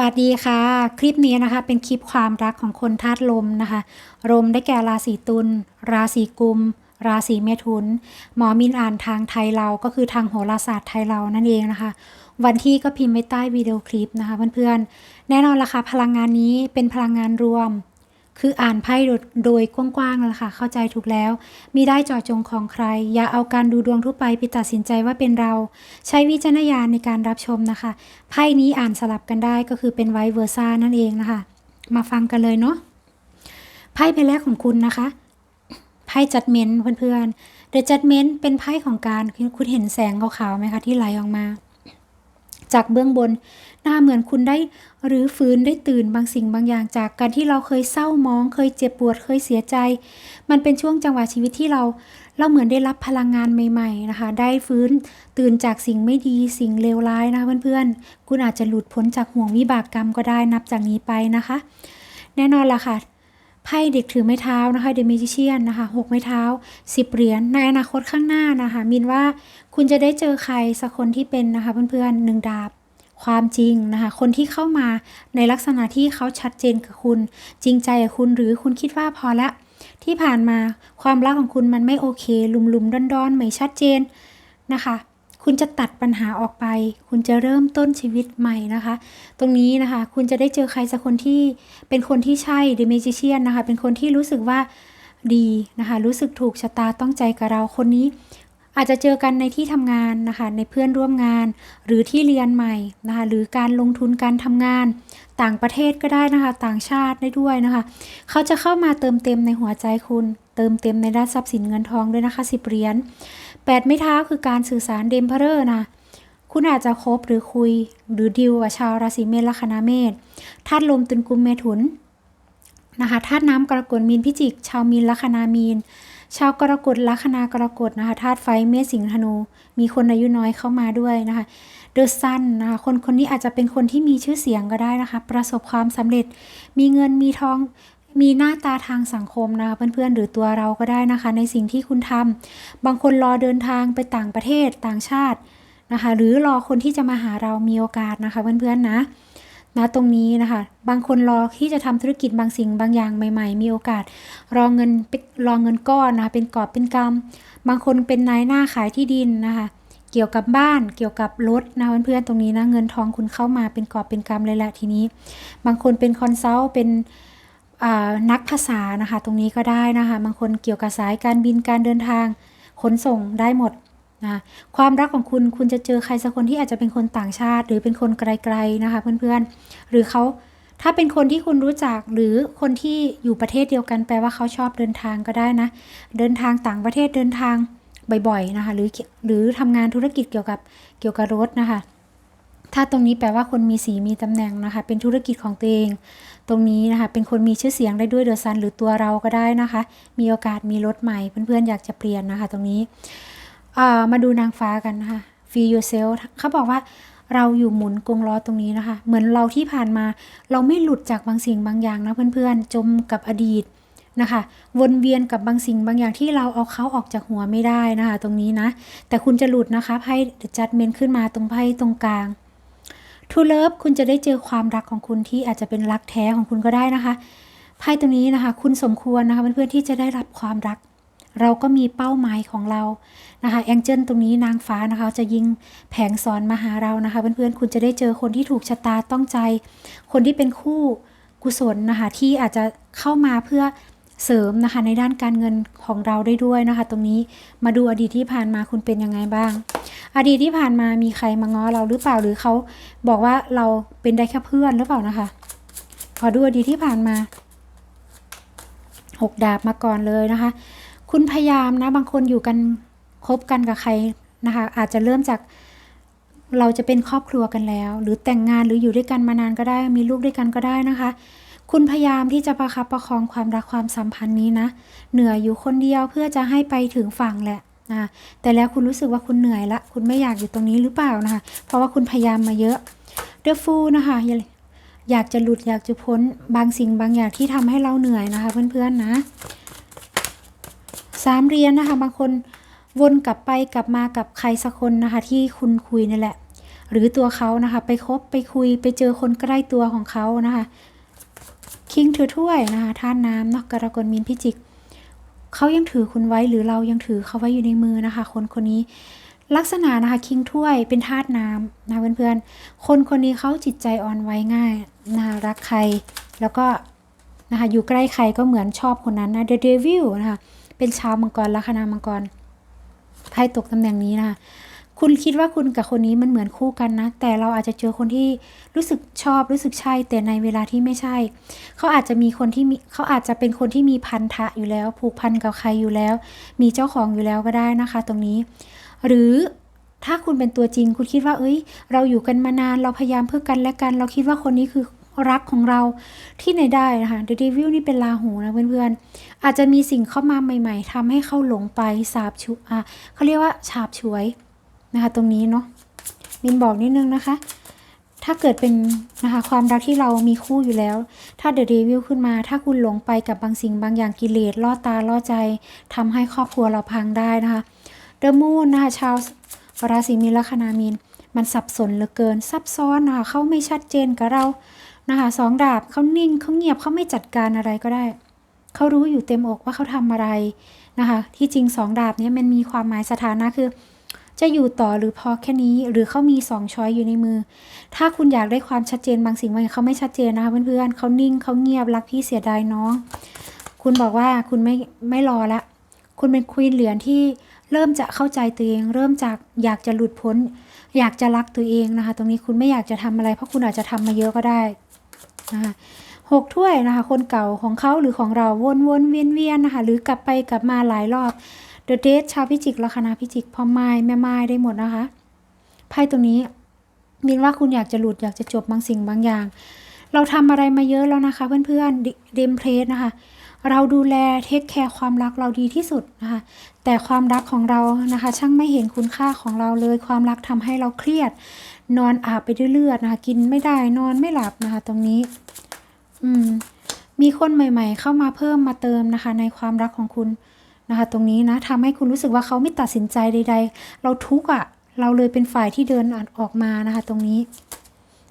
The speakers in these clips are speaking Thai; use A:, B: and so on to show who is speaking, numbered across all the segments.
A: วัสดีค่ะ คลิปนี้นะคะเป็นคลิปความรักของคนธาตุลมนะคะ ลมได้แก่ราศีตุล ราศีกุม ราศีเมถุน หมอมินอ่านทางไทยเราก็คือทางโหราศาสตร์ไทยเรานั่นเองนะคะ วันที่ก็พิมพ์ไว้ใต้วิดีโอคลิปนะคะเพื่อนๆ แน่นอนละค่ะพลังงานนี้เป็นพลังงานรวม คืออ่านไพ่โดยกว้างๆแหละค่ะ เข้าใจถูกแล้ว มีได้เจาะจงของใคร อย่าเอาการดูดวงทั่วไปไปตัดสินใจว่าเป็นเรา ใช้วิจารณญาณในการรับชมนะคะ ไพ่นี้อ่านสลับกันได้ก็คือเป็นไวเวอร์ซ่านั่นเองนะคะ มาฟังกันเลยเนาะ ไพ่ใบแรกของคุณนะคะ ไพ่จัดเมนเพื่อนๆเดอะจัดเมนเป็นไพ่ของการคุณเห็นแสงขาวๆไหมคะที่ไหลออกมา จากเบื้องบน หน้าเหมือนคุณได้หรือฟื้นได้ตื่นบางสิ่งบางอย่างจากการที่เราเคยเศร้ามอง เคยเจ็บปวดเคยเสียใจ มันเป็นช่วงจังหวะชีวิตที่เรา เราเหมือนได้รับพลังงานใหม่ ๆ นะคะ ได้ฟื้นตื่นจากสิ่งไม่ดีสิ่งเลวร้ายนะเพื่อนๆ คุณอาจจะหลุดพ้นจากห่วงวิบากกรรมก็ได้นับจากนี้ไปนะคะ แน่นอนละค่ะ ไพ่เด็กถือไม้เท้านะคะเดมิจิเชียนนะคะหกไม้เท้าสิบเหรียญในอนาคตข้างหน้านะคะมินว่าคุณจะได้เจอใครสักคนที่เป็นนะคะเพื่อนๆหนึ่งดาบความจริงนะคะ คนที่เข้ามาในลักษณะที่เขาชัดเจนกับคุณ จริงใจกับคุณหรือคุณคิดว่าพอละ ที่ผ่านมาความรักของคุณมันไม่โอเค ลุมลุมๆดอนๆ ไม่ชัดเจนนะคะ คุณจะตัดปัญหาออกไป คุณจะเริ่มต้นชีวิตใหม่นะคะ ตรงนี้นะคะ คุณจะได้เจอใครสักคนที่เป็นคนที่ใช่ The Magician นะคะ เป็นคนที่รู้สึกว่าดีนะคะ รู้สึกถูกชะตาต้องใจกับเราคนนี้อาจจะเจอกันในที่ทำงานนะคะ ในเพื่อนร่วมงาน หรือที่เรียนใหม่นะคะ หรือการลงทุนการทำงาน ต่างประเทศก็ได้นะคะ ต่างชาติได้ด้วยนะคะ เขาจะเข้ามาเติมเต็มในหัวใจคุณ เติมเต็มในด้านทรัพย์สินเงินทองด้วยนะคะสิบเหรียญ แปดไม้เท้าคือการสื่อสารเดมเพอร์นะ คุณอาจจะคบหรือคุย หรือดิวกับชาวราศีเมษลัคนาเมษธาตุลมตุลกุมเมถุนนะคะธาตุน้ำกรกฎมีนพิจิก ชาวมีนลัคนามีน ชาวกรกฎลัคนากรกฎนะคะธาตุไฟเมษสิงห์ธนู มีคนอายุน้อยเข้ามาด้วยนะคะเดอะซันนะคะคนคนนี้อาจจะเป็นคนที่มีชื่อเสียงก็ได้นะคะ ประสบความสำเร็จ มีเงินมีทอง มีหน้าตาทางสังคมนะคะเพื่อนๆ หรือตัวเราก็ได้นะคะ ในสิ่งที่คุณทำบางคนรอเดินทางไปต่างประเทศต่างชาตินะคะ หรือรอคนที่จะมาหาเรามีโอกาสนะคะ เพื่อนๆนะนะตรงนี้นะคะ บางคนรอที่จะทำธุรกิจบางสิ่งบางอย่างใหม่ ๆ มีโอกาส รอเงินรอเงินก้อนนะคะเป็นกอบเป็นกำบางคนเป็นนายหน้าขายที่ดินนะคะ เกี่ยวกับบ้านเกี่ยวกับรถนะเพื่อนๆตรงนี้นะเงินทองคุณเข้ามาเป็นกอบเป็นกำเลยแหละทีนี้ บางคนเป็นคอนซัลท์เป็น นักภาษานะคะ ตรงนี้ก็ได้นะคะบางคนเกี่ยวกับสายการบินการเดินทางขนส่งได้หมดนะความรักของคุณคุณจะเจอใครสักคนที่อาจจะเป็นคนต่างชาติ หรือเป็นคนไกลๆนะคะ เพื่อนๆ หรือเขาถ้าเป็นคนที่คุณรู้จักหรือคนที่อยู่ประเทศเดียวกันแปลว่าเขาชอบเดินทางก็ได้นะ เดินทางต่างประเทศเดินทางบ่อยๆนะคะ หรือหรือทำงานธุรกิจเกี่ยวกับเกี่ยวกับรถนะคะ ถ้าตรงนี้แปลว่าคนมีสีมีตำแหน่งนะคะ เป็นธุรกิจของตัวเอง ตรงนี้นะคะ เป็นคนมีชื่อเสียงได้ด้วยเดอะซันหรือตัวเราก็ได้นะคะ มีโอกาสมีรถใหม่ เพื่อนๆอยากจะเปลี่ยนนะคะ ตรงนี้มาดูนางฟ้ากันนะคะ feel yourself เขาบอกว่าเราอยู่หมุนกงล้อตรงนี้นะคะ เหมือนเราที่ผ่านมา เราไม่หลุดจากบางสิ่งบางอย่างนะเพื่อนๆ จมกับอดีตนะคะ วนเวียนกับบางสิ่งบางอย่างที่เราเอาเขาออกจากหัวไม่ได้นะคะ ตรงนี้นะ แต่คุณจะหลุดนะคะไพ่ The Judgment ขึ้นมาตรงไพ่ตรงกลาง ทูเลิฟคุณจะได้เจอความรักของคุณที่อาจจะเป็นรักแท้ของคุณก็ได้นะคะไพ่ตรงนี้นะคะ คุณสมควรนะคะเพื่อนๆที่จะได้รับความรัก เราก็มีเป้าหมายของเรานะคะแองเจิลตรงนี้นางฟ้านะคะ จะยิงแผงสอนมาหาเรานะคะเพื่อนๆคุณจะได้เจอคนที่ถูกชะตาต้องใจ คนที่เป็นคู่กุศลนะคะที่อาจจะเข้ามาเพื่อ เสริมนะคะในด้านการเงินของเราได้ด้วยนะคะ ตรงนี้มาดูอดีตที่ผ่านมาคุณเป็นยังไงบ้าง อดีตที่ผ่านมามีใครมาง้อเราหรือเปล่าหรือเขาบอกว่าเราเป็นได้แค่เพื่อนหรือเปล่านะคะขอดูอดีตที่ผ่านมาหกดาบมาก่อนเลยนะคะ คุณพยายามนะบางคนอยู่กันคบกันกับใครนะคะ อาจจะเริ่มจากเราจะเป็นครอบครัวกันแล้ว หรือแต่งงานหรืออยู่ด้วยกันมานานก็ได้ มีลูกด้วยกันก็ได้นะคะ คุณพยายามที่จะประคับประคองความรักความสัมพันธ์นี้นะ เหนื่อยอยู่คนเดียวเพื่อจะให้ไปถึงฝั่งแหละนะแต่แล้วคุณรู้สึกว่าคุณเหนื่อยละ คุณไม่อยากอยู่ตรงนี้หรือเปล่านะคะ เพราะว่าคุณพยายามมาเยอะเดอะฟูนะคะอยาอยากจะหลุดอยากจะพ้นบางสิ่งบางอย่างที่ทำให้เราเหนื่อยนะคะ เพื่อนๆนะสามเรียญนะคะ บางคนวนกลับไปกลับมากับใครสักคนนะคะ ที่คุณคุยนี่แหละ หรือตัวเขานะคะ ไปคบไปคุยไปเจอคนใกล้ตัวของเขานะคะ คิงถือถ้วยนะคะท่านน้ำเนาะกรกฎมีนพิจิกเขายังถือคุณไว้หรือเรายังถือเขาไว้อยู่ในมือนะคะ คนคนนี้ลักษณะนะคะคิงถ้วยเป็นธาตุน้ำนะเพื่อนๆ คนคนนี้เขาจิตใจอ่อนไหวง่ายนะคะรักใครแล้วก็นะคะอยู่ใกล้ใครก็เหมือนชอบคนนั้นนะ The Devil นะคะเป็นชาวมังกรลัคนามังกรไพ่ตกตำแหน่งนี้นะคะ คุณคิดว่าคุณกับคนนี้มันเหมือนคู่กันนะ แต่เราอาจจะเจอคนที่รู้สึกชอบรู้สึกใช่ แต่ในเวลาที่ไม่ใช่ เขาอาจจะมีคนที่มีเขาอาจจะเป็นคนที่มีพันธะอยู่แล้ว ผูกพันกับใครอยู่แล้ว มีเจ้าของอยู่แล้วก็ได้นะคะ ตรงนี้ หรือถ้าคุณเป็นตัวจริง คุณคิดว่า เอ้ย เราอยู่กันมานานเราพยายามเพื่อกันและกัน เราคิดว่าคนนี้คือรักของเราที่ไหนได้นะคะ The Devil นี่เป็นลาหูนะเพื่อนๆอาจจะมีสิ่งเข้ามาใหม่ ๆทำให้เขาหลงไปสาบชุอะเขาเรียกว่าฉาบฉวย นะคะ ตรงนี้เนาะมินบอกนิดนึงนะคะ ถ้าเกิดเป็นนะคะความรักที่เรามีคู่อยู่แล้ว ถ้าเดอะเดวิลขึ้นมา ถ้าคุณหลงไปกับบางสิ่งบางอย่างกิเลสล่อตาล่อใจทำให้ครอบครัวเราพังได้นะคะเดอะมูนนะคะชาวราศีมีนลัคนามีนมันสับสนเหลือเกินซับซ้อนนะคะเขาไม่ชัดเจนกับเรานะคะสองดาบเขานิ่งเขาเงียบเขาไม่จัดการอะไรก็ได้ เขารู้อยู่เต็มอกว่าเขาทำอะไรนะคะ ที่จริงสองดาบนี้มันมีความหมายสถานะคือ จะอยู่ต่อหรือพอแค่นี้ หรือเขามีสองช้อยอยู่ในมือ ถ้าคุณอยากได้ความชัดเจนบางสิ่งบางอย่างเขาไม่ชัดเจนนะคะเพื่อนๆเขานิ่งเขาเงียบรักพี่เสียดายน้อง คุณบอกว่าคุณไม่ไม่รอละ คุณเป็นควีนเหรียญที่เริ่มจะเข้าใจตัวเอง เริ่มจากอยากจะหลุดพ้น อยากจะรักตัวเองนะคะ ตรงนี้คุณไม่อยากจะทำอะไร เพราะคุณอาจจะทำมาเยอะก็ได้นะคะหกถ้วยนะคะ คนเก่าของเขาหรือของเราวนวนเวียนเวียนนะคะ หรือกลับไปกลับมาหลายรอบ เดอะเดทชาวพิจิกลัคนาพิจิกพ่อไม้แม่ไม้ได้หมดนะคะไพ่ตรงนี้มินว่าคุณอยากจะหลุดอยากจะจบบางสิ่งบางอย่าง เราทำอะไรมาเยอะแล้วนะคะ เพื่อนๆเดมเพลสนะคะ เราดูแลเทคแคร์ความรักเราดีที่สุดนะคะ แต่ความรักของเรานะคะ ช่างไม่เห็นคุณค่าของเราเลย ความรักทำให้เราเครียด นอนอาบไปด้วยเลือดนะคะ กินไม่ได้นอนไม่หลับนะคะ ตรงนี้ อืมมีคนใหม่ ๆ เข้ามาเพิ่มมาเติมนะคะ ในความรักของคุณ นะคะตรงนี้นะทำให้คุณรู้สึกว่าเขาไม่ตัดสินใจใด ๆ เราทุกข์อะ่ะเราเลยเป็นฝ่ายที่เดินออกมานะคะตรงนี้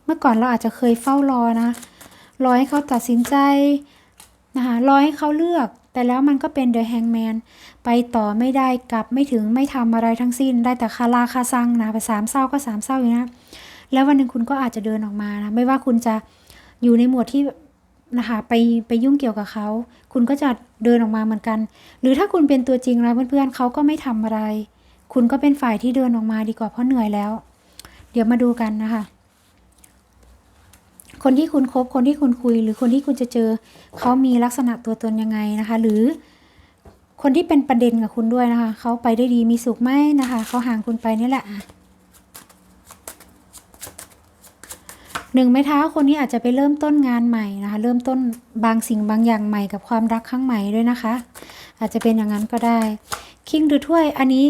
A: เมื่อก่อนเราอาจจะเคยเฝ้ารอนะรอให้เขาตัดสินใจนะคะรอให้เขาเลือก แต่แล้วมันก็เป็นเดอะแฮงแมนไปต่อไม่ได้กลับไม่ถึงไม่ทำอะไรทั้งสิ้น ได้แต่คาราคาซังนะไปสามเศร้าก็สามเศร้าอยู่นะแล้ววันหนึ่งคุณก็อาจจะเดินออกมานะไม่ว่าคุณจะอยู่ในหมวดที่ นะคะไปไปยุ่งเกี่ยวกับเขา คุณก็จะเดินออกมาเหมือนกัน หรือถ้าคุณเป็นตัวจริงแล้วเพื่อนๆเขาก็ไม่ทำอะไร คุณก็เป็นฝ่ายที่เดินออกมาดีกว่าเพราะเหนื่อยแล้ว เดี๋ยวมาดูกันนะคะ คนที่คุณคบคนที่คุณคุย หรือคนที่คุณจะเจอเขามีลักษณะตัวตนยังไงนะคะ หรือคนที่เป็นประเด็นกับคุณด้วยนะคะ เขาไปได้ดีมีสุขไหมนะคะ เขาห่างคุณไปนี่แหละอะ หนึ่งไม้เท้าคนนี้อาจจะไปเริ่มต้นงานใหม่นะคะ เริ่มต้นบางสิ่งบางอย่างใหม่กับความรักครั้งใหม่ด้วยนะคะ อาจจะเป็นอย่างนั้นก็ได้คิงหรือถ้วยอันนี้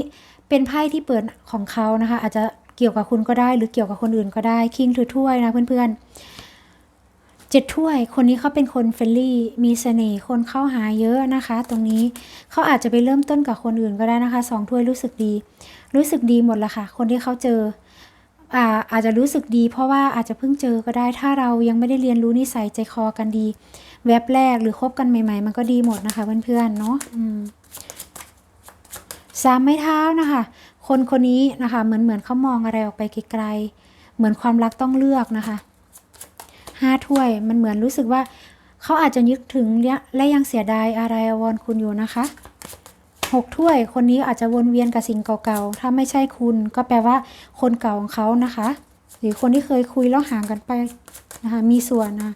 A: เป็นไพ่ที่เปิดของเขานะคะ อาจจะเกี่ยวกับคุณก็ได้ หรือเกี่ยวกับคนอื่นก็ได้คิงถือถ้วยนะเพื่อนๆเจ็ดถ้วย คนนี้เขาเป็นคนเฟรนลี่ มีเสน่ห์คนเข้าหาเยอะนะคะ ตรงนี้เขาอาจจะไปเริ่มต้นกับคนอื่นก็ได้นะคะสองถ้วยรู้สึกดี รู้สึกดีหมดละค่ะ คนที่เขาเจอ อาอาจจะรู้สึกดีเพราะว่าอาจจะเพิ่งเจอก็ได้ ถ้าเรายังไม่ได้เรียนรู้นิสัยใจคอกันดี แวบแรกหรือคบกันใหม่ ๆ มันก็ดีหมดนะคะเพื่อนๆเนาะสามไม้เท้านะคะ คนคนนี้นะคะ เหมือนเหมือนเขามองอะไรออกไปไกลๆเหมือนความรักต้องเลือกนะคะห้าถ้วยมันเหมือนรู้สึกว่าเขาอาจจะนึกถึงและยังเสียดายอะไรอวรคุณอยู่นะคะ หกถ้วย คนนี้อาจจะวนเวียนกับสิ่งเก่าๆ ถ้าไม่ใช่คุณ ก็แปลว่าคนเก่าของเขานะคะ หรือคนที่เคยคุยแล้วห่างกันไปนะคะ มีส่วนนะ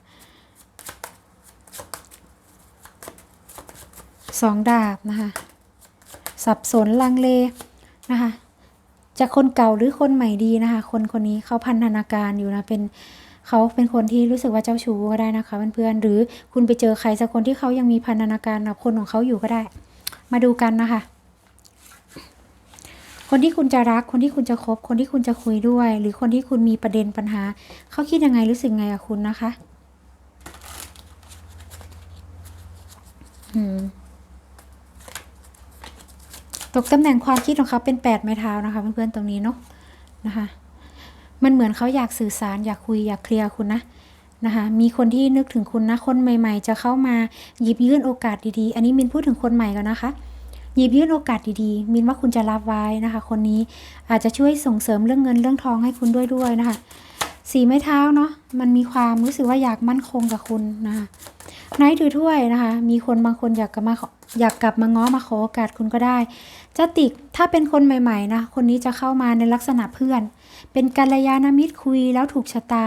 A: สองดาบนะคะ สับสนลังเลนะคะจะคนเก่าหรือคนใหม่ดีนะคะ คนคนนี้เขาพันธนาการอยู่นะเป็นเขาเป็นคนที่รู้สึกว่าเจ้าชู้ก็ได้นะคะเพื่อนๆหรือคุณไปเจอใครสักคนที่เขายังมีพันธนาการกับคนของเขาอยู่ก็ได้ มาดูกันนะคะ คนที่คุณจะรัก คนที่คุณจะคบ คนที่คุณจะคุยด้วย หรือคนที่คุณมีประเด็นปัญหา เขาคิดยังไงรู้สึกไงกับคุณนะคะอืมตกตำแหน่งความคิดของเขาเป็นแปดไม้เท้านะคะเพื่อนๆตรงนี้เนาะนะคะ มันเหมือนเขาอยากสื่อสารอยากคุยอยากเคลียร์คุณนะ นะคะมีคนที่นึกถึงคุณนะคนใหม่ ๆ จะเข้ามาหยิบยื่นโอกาสดีๆ อันนี้มินพูดถึงคนใหม่ก่อนนะคะ หยิบยื่นโอกาสดีๆ มินว่าคุณจะรับไว้นะคะ คนนี้อาจจะช่วยส่งเสริมเรื่องเงินเรื่องทองให้คุณด้วยด้วยนะคะสีไม้เท้าเนาะมันมีความรู้สึกว่าอยากมั่นคงกับคุณนะคะไนท์ถือถ้วยนะคะ มีคนบางคนอยากกลับมาออยากกลับมาง้อมาขอโอกาสคุณก็ได้จะติกถ้าเป็นคนใหม่ ๆ นะ คนนี้จะเข้ามาในลักษณะเพื่อน เป็นกัลยาณมิตรคุยแล้วถูกชะตา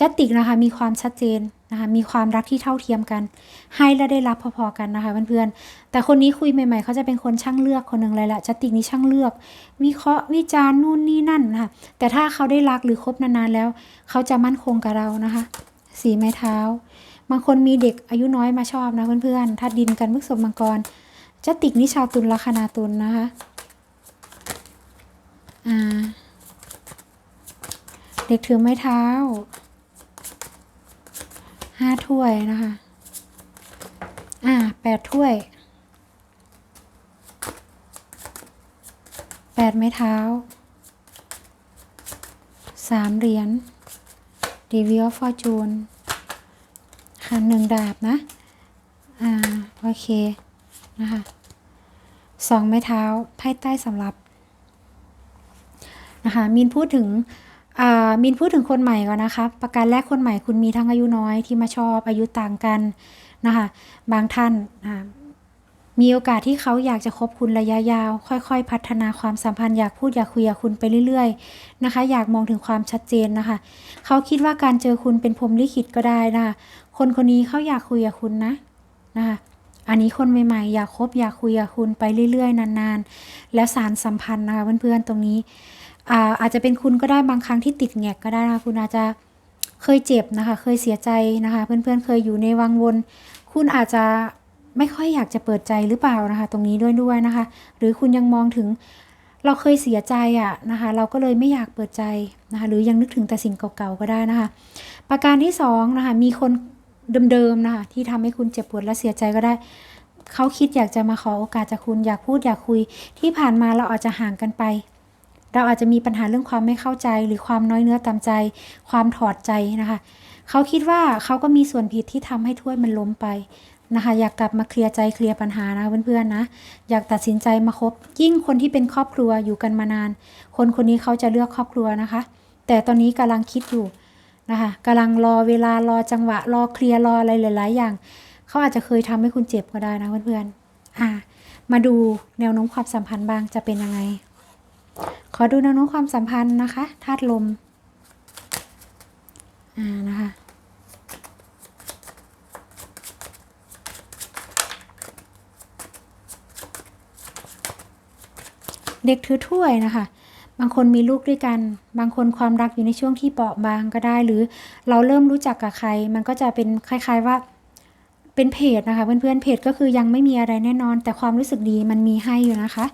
A: จะติกนะคะมีความชัดเจนนะคะมีความรักที่เท่าเทียมกัน ให้และได้รับพอๆกันนะคะเพื่อนๆแต่คนนี้คุยใหม่ๆเขาจะเป็นคนช่างเลือกคนหนึ่งเลยแหละจติกนี้ช่างเลือก วิเคราะห์วิจารณ์นู่นนี่นั่นนะคะแต่ถ้าเขาได้รักหรือคบนานๆแล้ว เขาจะมั่นคงกับเรานะคะ สีไม้เท้า บางคนมีเด็กอายุน้อยมาชอบนะเพื่อนๆถ้าดินกันมึกสมมังกรจติกนิชาวตุลลัคนาตุลนะคะอ่าเด็กถือไม้เท้า ห้าถ้วยนะคะ อ่าแปดถ้วยแปดไม้เท้าสามเหรียญดีวิวฟอร์จูนค่ะหนึ่งดาบนะ อ่า โอเค นะคะสองไม้เท้าไพ่ใต้สำหรับนะคะมินพูดถึง มินพูดถึงคนใหม่ก่อนนะคะ ประการแรกคนใหม่คุณมีทั้งอายุน้อยที่มาชอบอายุต่างกันนะคะบางท่านนะมีโอกาสที่เขาอยากจะคบคุณระยะยาว ค่อยๆ พัฒนาความสัมพันธ์อยากพูดอยากคุยกับคุณไปเรื่อยๆนะคะ อยากมองถึงความชัดเจนนะคะ เขาคิดว่าการเจอคุณเป็นพรหมลิขิตก็ได้นะคะคนคนนี้เขาอยากคุยกับคุณนะนะคะอันนี้คนใหม่ๆ อยากคบอยากคุยกับคุณไปเรื่อยๆ นานๆ แล้วสารสัมพันธ์นะคะเพื่อนๆตรงนี้ อาอาจจะเป็นคุณก็ได้บางครั้งที่ติดแงกก็ได้นะคะคุณอาจจะเคยเจ็บนะคะ เคยเสียใจนะคะ เพื่อนๆเคยอยู่ในวังวน คุณอาจจะไม่ค่อยอยากจะเปิดใจหรือเปล่านะคะ ตรงนี้ด้วยด้วยนะคะ หรือคุณยังมองถึงเราเคยเสียใจอะนะคะ เราก็เลยไม่อยากเปิดใจนะคะ หรือยังนึกถึงแต่สิ่งเก่าๆก็ได้นะคะ ประการที่สองนะคะ มีคนเดิมๆนะคะ ที่ทำให้คุณเจ็บปวดและเสียใจก็ได้ เขาคิดอยากจะมาขอโอกาสจากคุณอยากพูดอยากคุยที่ผ่านมาเราอาจจะห่างกันไป เราอาจจะมีปัญหาเรื่องความไม่เข้าใจ หรือความน้อยเนื้อตามใจ ความถอดใจนะคะ เขาคิดว่าเขาก็มีส่วนผิดที่ทำให้ถ้วยมันล้มไปนะคะ อยากกลับมาเคลียร์ใจเคลียร์ปัญหานะเพื่อนๆนะ อยากตัดสินใจมาคบ ยิ่งคนที่เป็นครอบครัวอยู่กันมานาน คนคนนี้เขาจะเลือกครอบครัวนะคะ แต่ตอนนี้กำลังคิดอยู่นะคะกำลังรอเวลารอจังหวะรอเคลียร์รออะไรหลาย ๆ อย่าง เขาอาจจะเคยทำให้คุณเจ็บก็ได้นะเพื่อนๆอ่ามาดูแนวโน้มความสัมพันธ์บ้างจะเป็นยังไง ขอดูแนวโน้มความสัมพันธ์นะคะธาตุลม อ่า นะคะเด็กถือถ้วยนะคะ บางคนมีลูกด้วยกัน บางคนความรักอยู่ในช่วงที่เปราะบางก็ได้ หรือเราเริ่มรู้จักกับใคร มันก็จะเป็นคล้าย ๆว่าเป็นเพจนะคะ เพื่อนๆเพจก็คือยังไม่มีอะไรแน่นอน แต่ความรู้สึกดีมันมีให้อยู่นะคะ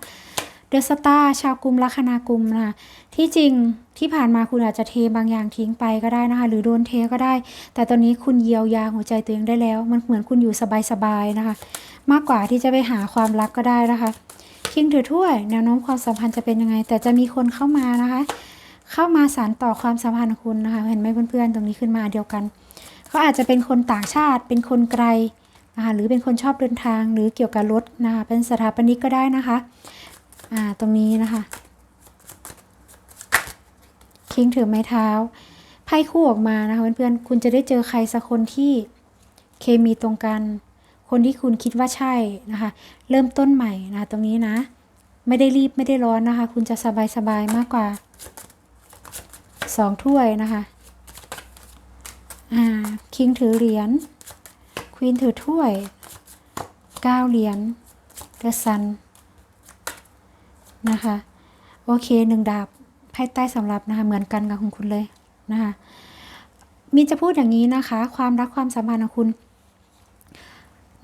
A: เดอะสตาร์ชาวกลุ่มลัคนากุมนะที่จริงที่ผ่านมาคุณอาจจะเทบางอย่างทิ้งไปก็ได้นะคะ หรือโดนเทก็ได้ แต่ตอนนี้คุณเยียวยาหัวใจตัวเองได้แล้ว มันเหมือนคุณอยู่สบายๆนะคะ มากกว่าที่จะไปหาความรักก็ได้นะคะคิงถือถ้วยแนวโน้มความสัมพันธ์จะเป็นยังไง แต่จะมีคนเข้ามานะคะ เข้ามาสานต่อความสัมพันธ์คุณนะคะ เห็นไหมเพื่อนๆตรงนี้ขึ้นมาเดียวกันเขาอาจจะเป็นคนต่างชาติเป็นคนไกลนะคะหรือเป็นคนชอบเดินทางหรือเกี่ยวกับรถนะคะเป็นสถาปนิกก็ได้นะคะ อ่าตรงนี้นะคะ คิงถือไม้เท้าไพ่คู่ออกมานะคะเพื่อนๆคุณจะได้เจอใครสักคนที่เคมีตรงกัน คนที่คุณคิดว่าใช่นะคะ เริ่มต้นใหม่นะะตรงนี้นะ ไม่ได้รีบไม่ได้ร้อนนะคะ คุณจะสบายสบายๆมากกว่าสองถ้วยนะคะอ่าคิงถือเหรียญควีนถือถ้วยเก้าเหรียญเดอะซัน นะคะ โอเคหนึ่งดาบไพ่ใต้สำหรับนะคะเหมือนกันกับของคุณเลยนะคะมีจะพูดอย่างนี้นะคะ ความรักความสัมพันธ์ของคุณ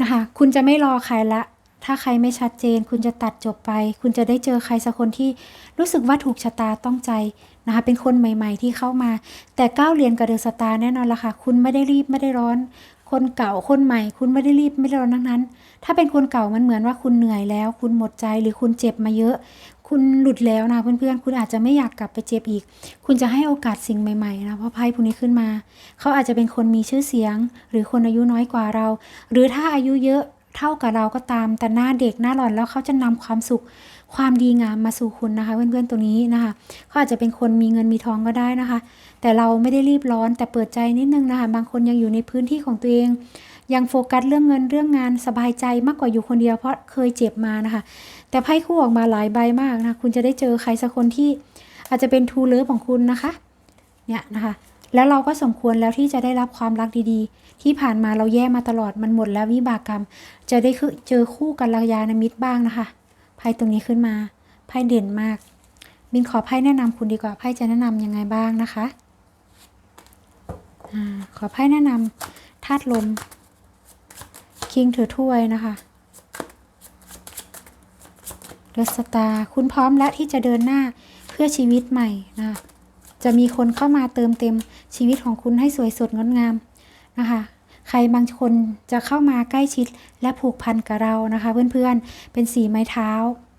A: นะคะคุณจะไม่รอใครละ ถ้าใครไม่ชัดเจน คุณจะตัดจบไป คุณจะได้เจอใครสักคนที่รู้สึกว่าถูกชะตาต้องใจนะคะเป็นคนใหม่ ๆ ที่เข้ามา แต่ก้าวเรียนกับเดอะสตาร์แน่นอนละค่ะ คุณไม่ได้รีบไม่ได้ร้อน คนเก่าคนใหม่ คุณไม่ได้รีบไม่ได้ร้อนทั้งนั้น ถ้าเป็นคนเก่ามันเหมือนว่าคุณเหนื่อยแล้ว คุณหมดใจหรือคุณเจ็บมาเยอะ คุณหลุดแล้วนะเพื่อนๆ คุณอาจจะไม่อยากกลับไปเจ็บอีก คุณจะให้โอกาสสิ่งใหม่ๆนะเพราะไพ่พวกนี้ขึ้นมา เขาอาจจะเป็นคนมีชื่อเสียง หรือคนอายุน้อยกว่าเรา หรือถ้าอายุเยอะ เท่ากับเราก็ตามแต่หน้าเด็กหน้าหล่อนแล้วเขาจะนำความสุขความดีงามมาสู่คุณนะคะ เพื่อนๆตัวนี้นะคะเขาอาจจะเป็นคนมีเงินมีทองก็ได้นะคะ แต่เราไม่ได้รีบร้อนแต่เปิดใจนิดนึงนะคะ บางคนยังอยู่ในพื้นที่ของตัวเอง ยังโฟกัสเรื่องเงินเรื่องงานสบายใจมากกว่าอยู่คนเดียวเพราะเคยเจ็บมานะคะ แต่ไพ่คู่ออกมาหลายใบมากนะคุณจะได้เจอใครสักคนที่อาจจะเป็นทูเลิฟของคุณนะคะเนี่ยนะคะ แล้วเราก็สมควรแล้วที่จะได้รับความรักดีๆ ที่ผ่านมาเราแย่มาตลอดมันหมดแล้ววิบากกรรม จะได้คือเจอคู่กัลยาณมิตรบ้างนะคะไพ่ตรงนี้ขึ้นมาไพ่เด่นมาก บินขอไพ่แนะนำคุณดีกว่าไพ่จะแนะนำยังไงบ้างนะคะอขอไพ่แนะนำธาตุลมคิงถือถ้วยนะคะเดอะสตาร์คุณพร้อมแล้วที่จะเดินหน้าเพื่อชีวิตใหม่นะคะ จะมีคนเข้ามาเติมเต็มชีวิตของคุณให้สวยสดงดงามนะคะใครบางคนจะเข้ามาใกล้ชิดและผูกพันกับเรานะคะ เพื่อนๆ เป็นสีไม้เท้า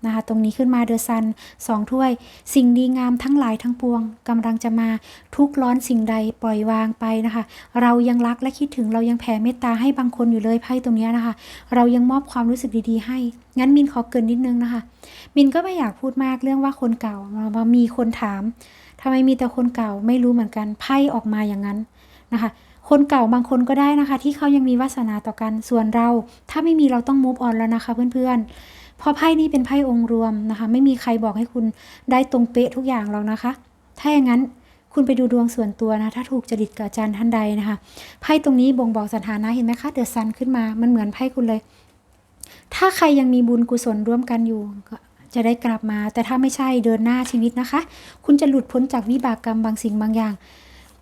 A: นะคะ ตรงนี้ขึ้นมาเดอะซันสองถ้วย สิ่งดีงามทั้งหลายทั้งปวงกำลังจะมาทุกร้อนสิ่งใดปล่อยวางไปนะคะ เรายังรักและคิดถึงเรายังแผ่เมตตาให้บางคนอยู่เลยไพ่ตรงนี้นะคะ เรายังมอบความรู้สึกดีๆ ให้ งั้นมินขอเกินนิดนึงนะคะ มินก็ไม่อยากพูดมากเรื่องว่าคนเก่ามามีคนถาม ทำไมมีแต่คนเก่าไม่รู้เหมือนกันไพ่ออกมาอย่างนั้นนะคะ คนเก่าบางคนก็ได้นะคะ ที่เขายังมีวาสนาต่อกันส่วนเรา ถ้าไม่มีเราต้อง move on แล้วนะคะ เพื่อนๆเพราะไพ่นี้เป็นไพ่องค์รวมนะคะ ไม่มีใครบอกให้คุณได้ตรงเป๊ะทุกอย่างหรอกนะคะ ถ้าอย่างนั้นคุณไปดูดวงส่วนตัวนะ ถ้าถูกจริตกับอาจารย์ท่านใดนะคะไพ่ตรงนี้บ่งบอกสถานะเห็นไหมคะเดอะซันขึ้นมามันเหมือนไพ่คุณเลย ถ้าใครยังมีบุญกุศลร่วมกันอยู่ก็ จะได้กลับมา แต่ถ้าไม่ใช่เดินหน้าชีวิตนะคะ คุณจะหลุดพ้นจากวิบากกรรมบางสิ่งบางอย่าง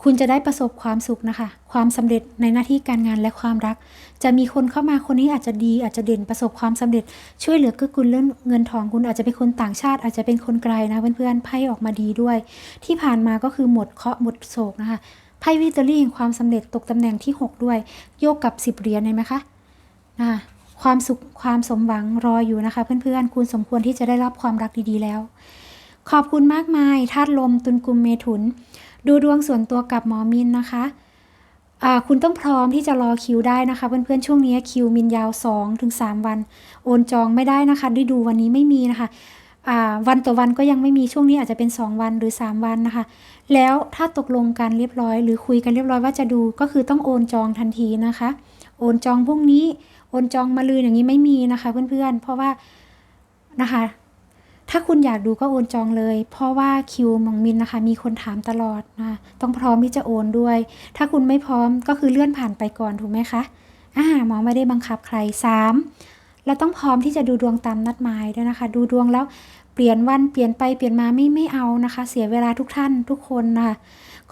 A: คุณจะได้ประสบความสุขนะคะ ความสำเร็จในหน้าที่การงานและความรัก จะมีคนเข้ามาคนนี้อาจจะดี อาจจะเด่นประสบความสำเร็จ ช่วยเหลือเกื้อกูลเรื่องเงินทองคุณอาจจะเป็นคนต่างชาติ อาจจะเป็นคนไกลนะเพื่อนๆไพ่ออกมาดีด้วย ที่ผ่านมาก็คือหมดเคราะห์หมดโศกนะคะไพ่วิตอรี่แห่งความสำเร็จตกตำแหน่งที่ 6 ด้วย โยกกับ 10เหรียญเห็นไหมคะนะคะ ความสุขความสมหวังรออยู่นะคะ เพื่อนๆ คุณสมควรที่จะได้รับความรักดีๆแล้ว ขอบคุณมากมายธาตุลมตุลกุมเมถุน ดูดวงส่วนตัวกับหมอมินนะคะคุณต้องพร้อมที่จะรอคิวได้นะคะ เพื่อนๆ ช่วงนี้คิวมินยาว 2-3 วัน โอนจองไม่ได้นะคะได้ดูวันนี้ไม่มีนะคะวันต่อวันก็ยังไม่มีช่วงนี้อาจจะเป็น 2 วันหรือ 3 วันนะคะ แล้วถ้าตกลงกันเรียบร้อย หรือคุยกันเรียบร้อยว่าจะดูก็คือต้องโอนจองทันทีนะคะ โอนจองพรุ่งนี้ โอนจองมาลืนอย่างนี้ไม่มีนะคะเพื่อนๆ เพราะว่านะคะ ถ้าคุณอยากดูก็โอนจองเลย เพราะว่าคิวของมินนะคะ มีคนถามตลอดนะต้องพร้อมที่จะโอนด้วย ถ้าคุณไม่พร้อมก็คือเลื่อนผ่านไปก่อนถูกไหมคะอ่าหมอไม่ได้บังคับใครสามเราต้องพร้อมที่จะดูดวงตามนัดหมายด้วยนะคะ ดูดวงแล้วเปลี่ยนวันเปลี่ยนไปเปลี่ยนมาไม่ไม่เอานะคะ เสียเวลาทุกท่านทุกคนนะคะ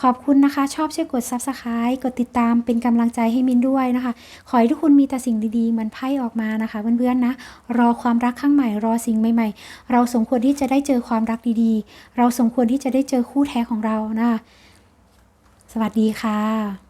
A: ขอบคุณนะคะ ชอบช่วยกด subscribe กดติดตามเป็นกำลังใจให้มินด้วยนะคะ ขอให้ทุกคนมีแต่สิ่งดีๆเหมือนไพ่ออกมานะคะเพื่อนๆนะ รอความรักข้างใหม่รอสิ่งใหม่ๆ เราสมควรที่จะได้เจอความรักดีๆ เราสมควรที่จะได้เจอคู่แท้ของเรานะคะสวัสดีค่ะ